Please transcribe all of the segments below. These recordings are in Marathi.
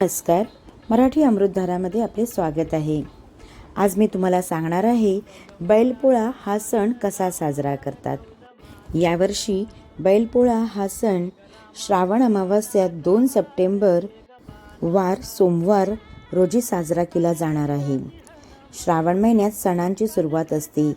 नमस्कार. मराठी अमृतधारामध्ये आपले स्वागत आहे. आज मी तुम्हाला सांगणार आहे बैलपोळा हा सण कसा साजरा करतात? यावर्षी बैलपोळा हा सण श्रावण अमावस्या दोन सप्टेंबर वार सोमवार रोजी साजरा केला जाणार आहे. श्रावण महिन्यात सणांची सुरुवात असते.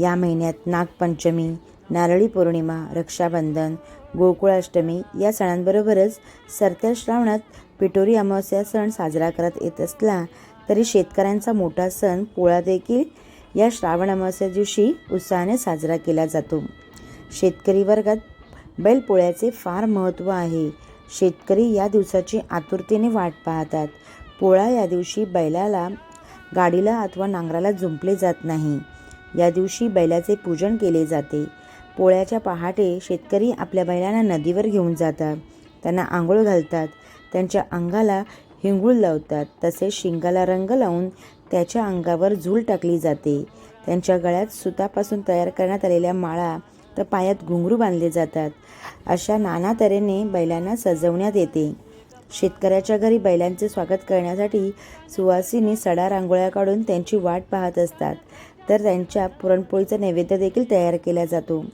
या महिन्यात नागपंचमी नारळी पौर्णिमा रक्षाबंधन गोकुळाष्टमी या सणांबरोबरच सरत्या श्रावणात पिठोरी अमावस्या सण साजरा करत येत असला तरी शेतकऱ्यांचा मोठा सण पोळा देखील या श्रावण अमावस्या दिवशी उत्साहाने साजरा केला जातो. शेतकरी वर्गात बैलपोळ्याचे फार महत्त्व आहे. शेतकरी या दिवसाची आतुरतेने वाट पाहतात. पोळा या दिवशी बैलाला गाडीला अथवा नांगराला झुंपले जात नाही. या दिवशी बैलाचे पूजन केले जाते. पोळ्याच्या पहाटे शेतकरी आपल्या बैलांना नदीवर घेऊन जातात. त्यांना आंघोळ घालतात. त्यांच्या अंगाला हिंगूळ लावतात. तसेच शिंगाला रंग लावून त्याच्या अंगावर झूल टाकली जाते. त्यांच्या गळ्यात सुतापासून तयार करण्यात आलेल्या माळा तर पायात घुंगरू बांधले जातात. अशा नाना तऱ्हेने बैलांना सजवण्यात येते. शेतकऱ्याच्या घरी बैलांचे स्वागत करण्यासाठी सुवासिनी सडा रांगोळ्या काढून त्यांची वाट पाहत असतात. तर त्यांच्या पुरणपोळीचा नैवेद्य देखील तयार केला जातो.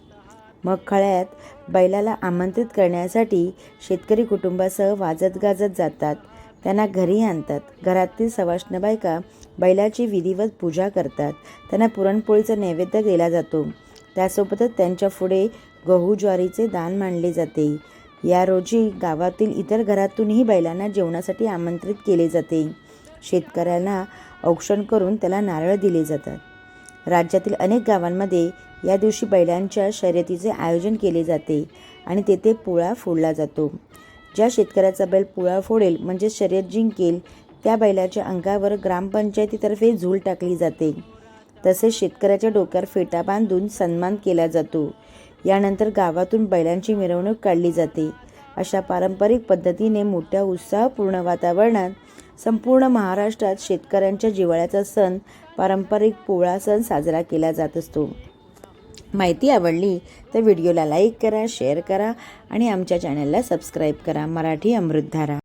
मग खळ्यात बैलाला आमंत्रित करण्यासाठी शेतकरी कुटुंबासह वाजत गाजत जातात. त्यांना घरी आणतात. घरातील सवाष्ण बायका बैलाची विधिवत पूजा करतात. त्यांना पुरणपोळीचा नैवेद्य दिला जातो. त्यासोबतच त्यांच्या पुढे गहू ज्वारीचे दान मानले जाते. या रोजी गावातील इतर घरातूनही बैलांना जेवणासाठी आमंत्रित केले जाते. शेतकऱ्यांना औक्षण करून त्याला नारळ दिले जातात. राज्यातील अनेक गावांमध्ये या दिवशी बैलांच्या शर्यतीचे आयोजन केले जाते आणि तेथे पोळा फोडला जातो. ज्या शेतकऱ्याचा बैल पोळा फोडेल म्हणजे शर्यत जिंकेल त्या बैलाच्या अंगावर ग्रामपंचायतीतर्फे झूल टाकली जाते. तसेच शेतकऱ्याच्या डोक्यावर फेटा बांधून सन्मान केला जातो. यानंतर गावातून बैलांची मिरवणूक काढली जाते. अशा पारंपरिक पद्धतीने मोठ्या उत्साहपूर्ण वातावरणात संपूर्ण महाराष्ट्रात शेतकऱ्यांच्या जिव्हाळ्याचा सण पारंपरिक पोळा सण साजरा केला जात असतो. माहिती आवडली तर व्हिडिओला लाईक करा शेअर करा आणि आमच्या चॅनलला सबस्क्राईब करा. मराठी अमृतधारा.